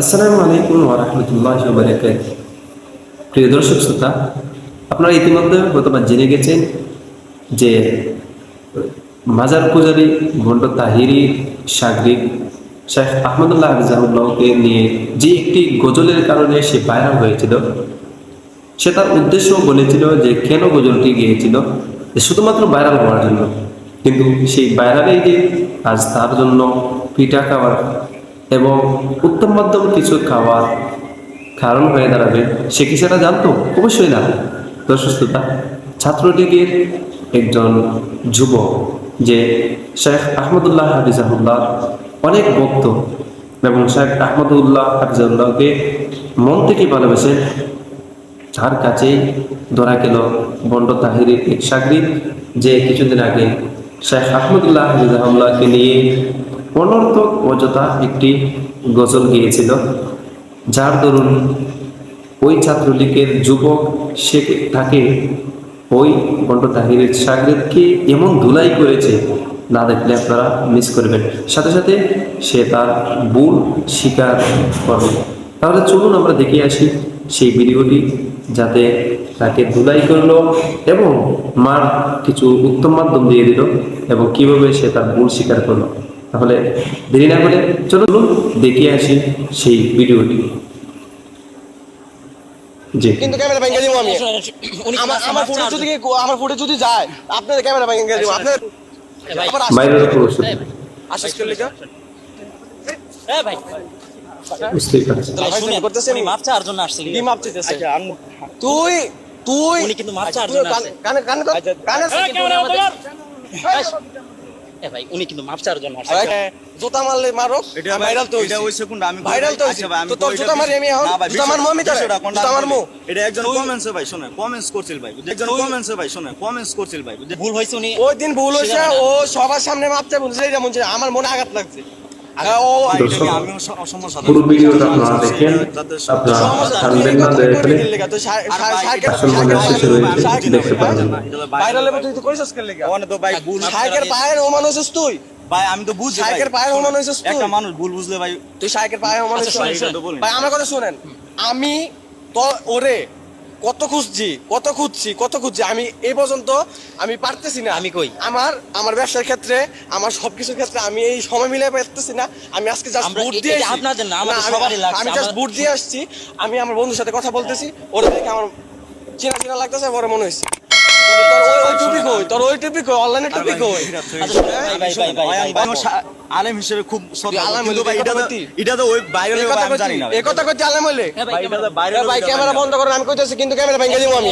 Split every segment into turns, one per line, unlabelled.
আসসালামু আলাইকুম ওরহমতুল্লাহ বারাকাত প্রিয় দর্শক শ্রোতা, আপনারা ইতিমধ্যে হয়তোবা জেনে গেছেন যে মাজার পূজারী ভণ্ড তাহিরি সাগরিক শেখ আহমদুল্লাহ আফজাহুল্লাহকে নিয়ে যে একটি গজলের কারণে সে ভাইরাল হয়েছিল, সে তার উদ্দেশ্য বলেছিল যে কেন গজলটি গিয়েছিল শুধুমাত্র ভাইরাল হওয়ার জন্য। কিন্তু সেই ভাইরালেই যে আজ তার জন্য পিঠা খাওয়ার এবং উত্তম মাধ্যম কিছু খাওয়ার কারণ হয়ে দাঁড়াবে। সে কি সেটা জানতো? অবশ্যই না। দর্শকতা ছাত্রলীগের একজন যুবক যে শেখ আহমদুল্লাহ হাফিজাহুল্লাহ, অনেক ভক্ত এবং শেখ আহমদুল্লাহ হাফিজাহুল্লাহকে মন থেকে ভালোবেসে তার কাছেই ধরা গেল বন্ড তাহিরের এক যে কিছুদিন আগে শেখ আহমদুল্লাহ হাফিজাহুল্লাহকে নিয়ে অনর্থক অযথা একটি গজল গিয়েছিল, যার দরুন ওই ছাত্রলীগের যুবক সে তাকে ওই বন্ড তাহিরের সাগরেদকে এমন ধুলাই করেছে, না দেখলে আপনারা মিস করবেন। সাথে সাথে সে তার ভুল স্বীকার করবে। তাহলে চলুন আমরা দেখে আসি সেই ভিডিওটি, যাতে তাকে ধুলাই করল এবং মার কিছু উত্তম মাধ্যম দিয়ে দিল এবং কীভাবে সে তার ভুল স্বীকার করল। তাহলে দেরি না করে চলুন দেখে আসি সেই ভিডিওটি। জি।
কিন্তু ক্যামেরা ভেঙে দিব আমি। আমার যদি আমার ফুটে যদি যায় আপনাদের ক্যামেরা ভেঙে দিব। আপনাদের
এ ভাই,
আবার আসতে-
বাইরের প্রশ্ন
এ
আশিস করলে কি
এ ভাই,
বুঝতেই পারছি।
ভাই,
ভাই,
শুনেন,
করতেছেন?
উনি মাপ চাওয়ার জন্য আসছিল।
কি মাপ চাইতেছে? তুই তুই
উনি কিন্তু মাপ চাওয়ার জন্য আসছে।
কানে কানে কানে
এ ভাই, উনি কিন্তু মাপ চাওয়ার জন্য আসছে।
জুতা মারলে মারো
এটা
ভাইরাল তো
এটা
হইছে।
ওই আমি
ভাইরাল তো হইছে।
আচ্ছা ভাই, আমি
তো তোর
কই
জুতা মারি আমি এখন?
না ভাই,
জুতা মারবো আমি তোরে?
বিষয়টা কোনটা
জুতা
আমি এটা একজন কমেন্টস ভাই শুনে কমেন্টস করছিল ভাই একজন কমেন্টস ভাই শুনে কমেন্টস করছিল ভাই বুঝলি?
ভুল হয়েছে উনি
ওই দিন ভুল হয়েছে
না।
ও সবার সামনে মাপতে বলছে এটা মনে হচ্ছে আমার মনে আঘাত লাগছে ও
ভাই, এটা
দর্শক,
নিয়ে আমিও স- সমস্যা
পুরো ভিডিওটা আপনারা দেখেন আপনারা
সমস্যা
না দয়া করে আসল মনে শেষে রয়েছে দেখতে পারবেন
ভাইরাল হবে তুই তো কইছস কেন লাগা।
ওখানে তো ভাই ভুল
সাইকের পায়ের ও মানুষ তুই।
ভাই আমি তো বুঝি
সাইকের পায়ের তুই?
একটা মানুষ ভুল বুঝলে ভাই
তুই সাইকের পায়ে সমান
আচ্ছা।
ভাই আমার কথা শুনেন। আমি তো ওরে কত খুঁজছি কত খুঁজছি কত খুঁজছি আমি এই পর্যন্ত আমি পারতেছি না।
আমি কই?
আমার আমার ব্যবসার ক্ষেত্রে আমার সবকিছুর ক্ষেত্রে আমি এই সময় মিলে পারতেছি না। আমি আজকে জাস্ট বুট দিয়ে
আপনাদের না, আমাদের
আমি-
সবারই লাগছে।
আমি জাস্ট বুট দিয়ে আসছি। আমি আমার বন্ধুর সাথে কথা বলতেছি। ওর দেখে আমার চেনা চিনা লাগতেছে বড় মনে হয়েছে। তোর ওই ওই টুপি কই তোর ওই টুপি অনলাইনে
আর
টুপি
ভাই,
কই
এটা তো-
আচ্ছা, ভাই, ভাই, ভাই, ভাই,
ভাই,
ভাই,
আমি- আমি সা- আলেম হিসেবে খুব
আলেম হইলে
ভাই এটা তো- এটা তো ওই বাইরে আমি জানি না
এই কথা কইতে আলেম হইলে।
ভাই,
ভাই, এটা বাইরে
ভাই ক্যামেরা বন্ধ করেন আমি কইতেছি কিন্তু ক্যামেরা ভেঙে দিব আমি।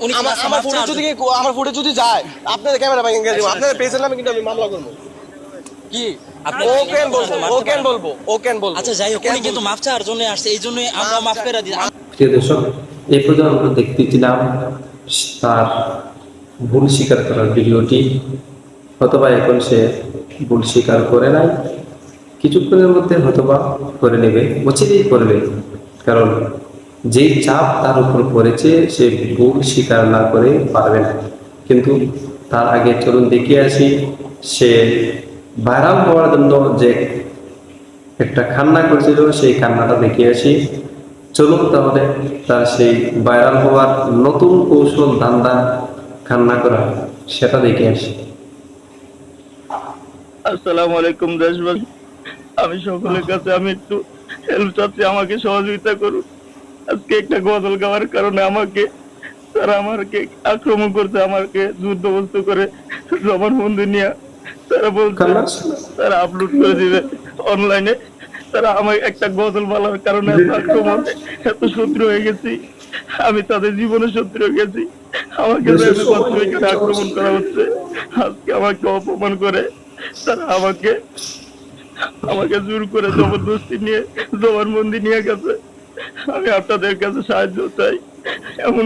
উনি
আমার আমার ফুটে যদি আমার ফুটে যদি যায় আপনাদের ক্যামেরা ভেঙে দিব আপনাদের পেজের নামে কিন্তু আমি মামলা করব। কি? বলব? ও কেন বলব? ও কেন বলব?
আচ্ছা যাই হোক উনি কিন্তু চাওয়ার জন্য আসছে এই জন্যই আমরা
মাপ
মাফ করে দিই
প্রিয় দর্শক এই পর্যন্ত আমরা দেখতেছিলাম তার ভুল স্বীকার করার ভিডিওটি অথবা এখন সে ভুল স্বীকার করে নাই। কিছুক্ষণের মধ্যে হয়তোবা করে নেবে অচিরেই করবে। কারণ যে চাপ তার উপর পড়েছে, সে ভুল স্বীকার না করে পারবে না। কিন্তু তার আগে চলুন দেখে আসি, সে ভাইরাল হওয়ার জন্য যে একটা কান্না করেছিল, সেই কান্নাটা দেখে আসি। চলুন তাহলে তার সেই ভাইরাল হওয়ার নতুন কৌশল, ধান্দা কান্না করা সেটা দেখে আসি।
আসসালামু আলাইকুম দেশবাসী। আমি সকলের কাছে আমি একটু হেল্প চাচ্ছি আমাকে সহযোগিতা করুন। আজকে একটা গজল গাওয়ার কারণে আমাকে তারা আমাকে আক্রমণ করছে আমাকে যুদ্ধবস্তু করে জবান বন্ধু নিয়ে। তারা বলছে তারা আপলোড করে দিবে অনলাইনে তারা আমার একটা গজল বলার কারণে আক্রমণ এত শত্রু হয়ে গেছি। আমি তাদের জীবনে শত্রু হয়ে গেছি। আমাকে আক্রমণ করা হচ্ছে। আজকে আমাকে অপমান করে তারা আমাকে আমাকে জোর করে জবরদস্তি নিয়ে জবানবন্দি নিয়ে গেছে। আমি আপনাদের কাছে সাহায্য চাই। এমন